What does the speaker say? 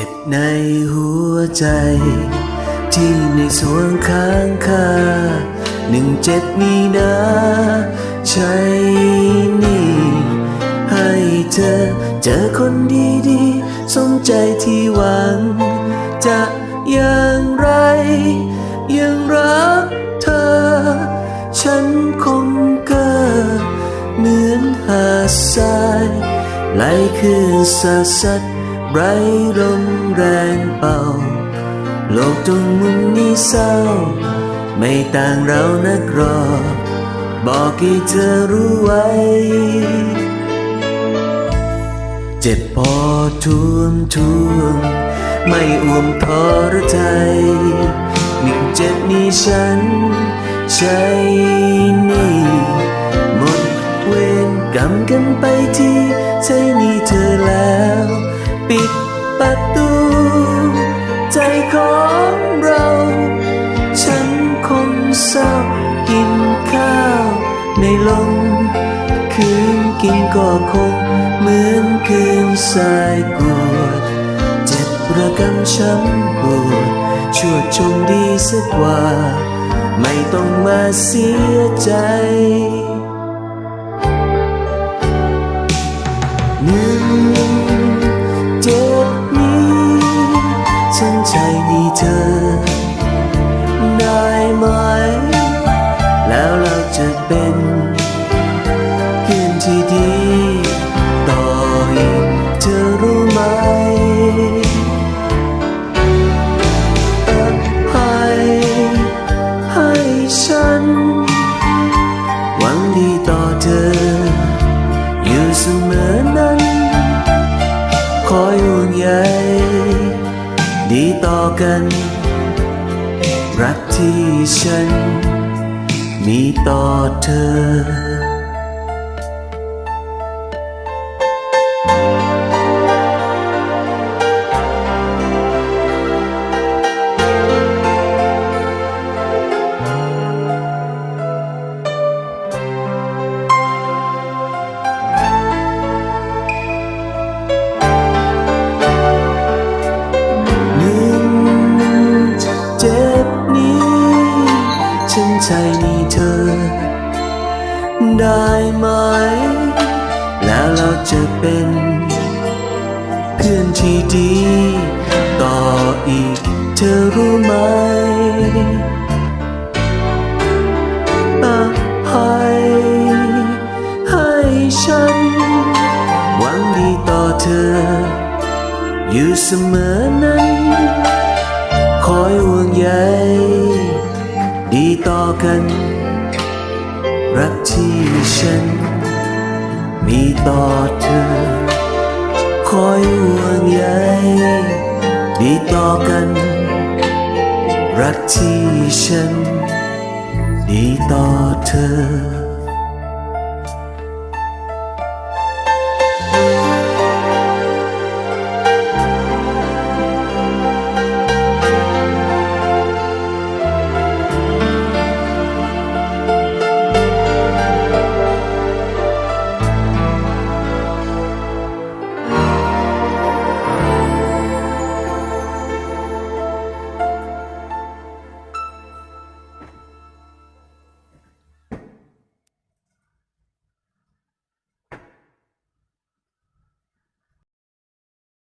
จ็บในหัวใจ ที่ในสวนค้างคาหนึ่งเจ็ดมีนาใช่นี่ ให้เธอเจอคนดีๆ สมใจที่หวัง จะอย่างไร ยังรักเธอ ฉันคงเกิดเหมือนหาดทรายไหลคืนสาสัด ไรลมแรงเป่า โลกตรงมุมนี้เศร้า ไม่ต่างเรานักรอ บอกให้เธอรู้ไว้ เจ็บพอท่วมท่วม ไม่อ่วมทรใจหนึ่งเจ็บนี้ฉัน ใช่นี่หมดเวรกรรมกันไปที่ใช่นี่เธอแล้ว ปิดประตู ใจของเรา ฉันคงเศร้ากินข้าวในลมคืนกินก็คงเหมือนคืนสายกวด เจ็บระกำช้ำปวดชั่วชมดีสักว่า ไม่ต้องมาเสียใจ เธอ ได้ไหม แล้วเราจะเป็นเพื่อนที่ดี กัน รักที่ฉัน มีต่อเธอ ได้ไหม แล้วเราจะเป็น เพื่อนที่ดี ต่ออีกเธอรู้ไหมอภัยให้ฉัน หวังดีต่อเธอ อยู่เสมอนั้น คอยห่วงใยดีต่อกัน รักที่ฉัน มีต่อเธอ คอยห่วงใยดีต่อกัน รักที่ฉัน ดีต่อเธอ